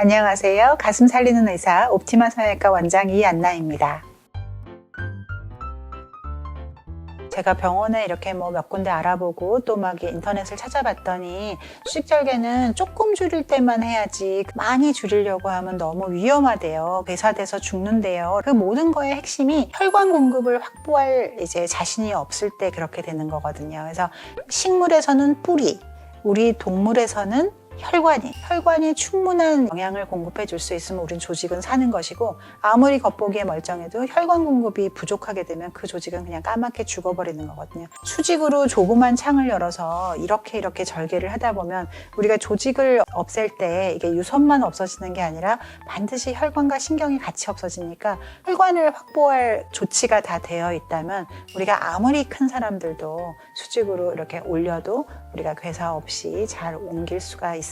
안녕하세요. 가슴 살리는 의사 옵티마 성형외과 원장 이안나입니다. 제가 병원에 이렇게 뭐 몇 군데 알아보고 또 막 인터넷을 찾아봤더니 수직절개는 조금 줄일 때만 해야지 많이 줄이려고 하면 너무 위험하대요. 괴사돼서 죽는데요. 그 모든 거의 핵심이 혈관 공급을 확보할 이제 자신이 없을 때 그렇게 되는 거거든요. 그래서 식물에서는 뿌리, 우리 동물에서는 혈관이 혈관이 충분한 영양을 공급해 줄 수 있으면 우린 조직은 사는 것이고 아무리 겉보기에 멀쩡해도 혈관 공급이 부족하게 되면 그 조직은 그냥 까맣게 죽어버리는 거거든요. 수직으로 조그만 창을 열어서 이렇게 이렇게 절개를 하다 보면 우리가 조직을 없앨 때 이게 유선만 없어지는 게 아니라 반드시 혈관과 신경이 같이 없어지니까 혈관을 확보할 조치가 다 되어 있다면 우리가 아무리 큰 사람들도 수직으로 이렇게 올려도 우리가 괴사 없이 잘 옮길 수가 있습니다.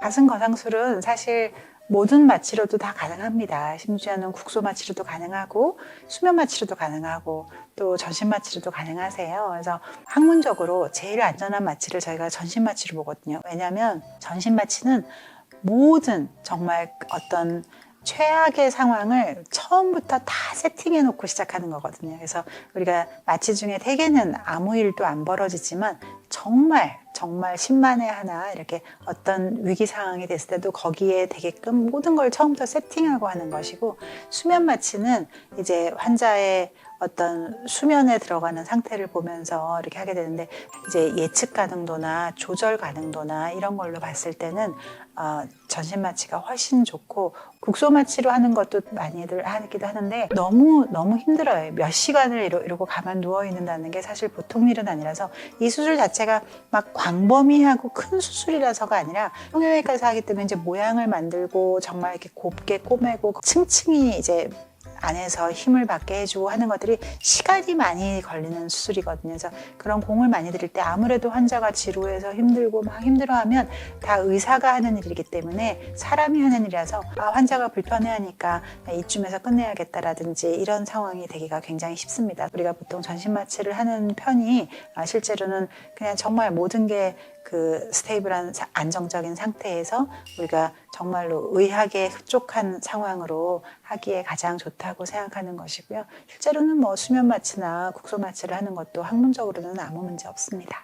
가슴 거상술은 사실 모든 마취로도 다 가능합니다. 심지어는 국소 마취로도 가능하고 수면 마취로도 가능하고 또 전신 마취로도 가능하세요. 그래서 학문적으로 제일 안전한 마취를 저희가 전신 마취로 보거든요. 왜냐하면 전신 마취는 모든 정말 어떤 최악의 상황을 처음부터 다 세팅해 놓고 시작하는 거거든요. 그래서 우리가 마취 중에 대개는 아무 일도 안 벌어지지만 정말 정말 10만에 하나 이렇게 어떤 위기 상황이 됐을 때도 거기에 되게끔 모든 걸 처음부터 세팅하고 하는 것이고 수면 마취는 이제 환자의 어떤 수면에 들어가는 상태를 보면서 이렇게 하게 되는데 이제 예측 가능도나 조절 가능도나 이런 걸로 봤을 때는 어, 전신 마취가 훨씬 좋고 국소 마취로 하는 것도 많이들 하기도 하는데 너무 너무 힘들어요. 몇 시간을 이러, 이러고 가만 누워 있는다는 게 사실 보통 일은 아니라서 이 수술 자체가 막 광범위하고 큰 수술이라서가 아니라 성형외과에서 하기 때문에 이제 모양을 만들고 정말 이렇게 곱게 꼬매고 층층이 이제 안에서 힘을 받게 해주고 하는 것들이 시간이 많이 걸리는 수술이거든요. 그래서 그런 공을 많이 들일 때 아무래도 환자가 지루해서 힘들고 막 힘들어하면 다 의사가 하는 일이기 때문에 사람이 하는 일이라서 아, 환자가 불편해하니까 이쯤에서 끝내야겠다라든지 이런 상황이 되기가 굉장히 쉽습니다. 우리가 보통 전신 마취를 하는 편이 아, 실제로는 그냥 정말 모든 게그 스테이블한 사- 안정적인 상태에서 우리가 정말로 의학에 흡족한 상황으로 하기에 가장 좋다고 생각하는 것이고요. 실제로는 뭐 수면 마취나 국소 마취를 하는 것도 학문적으로는 아무 문제 없습니다.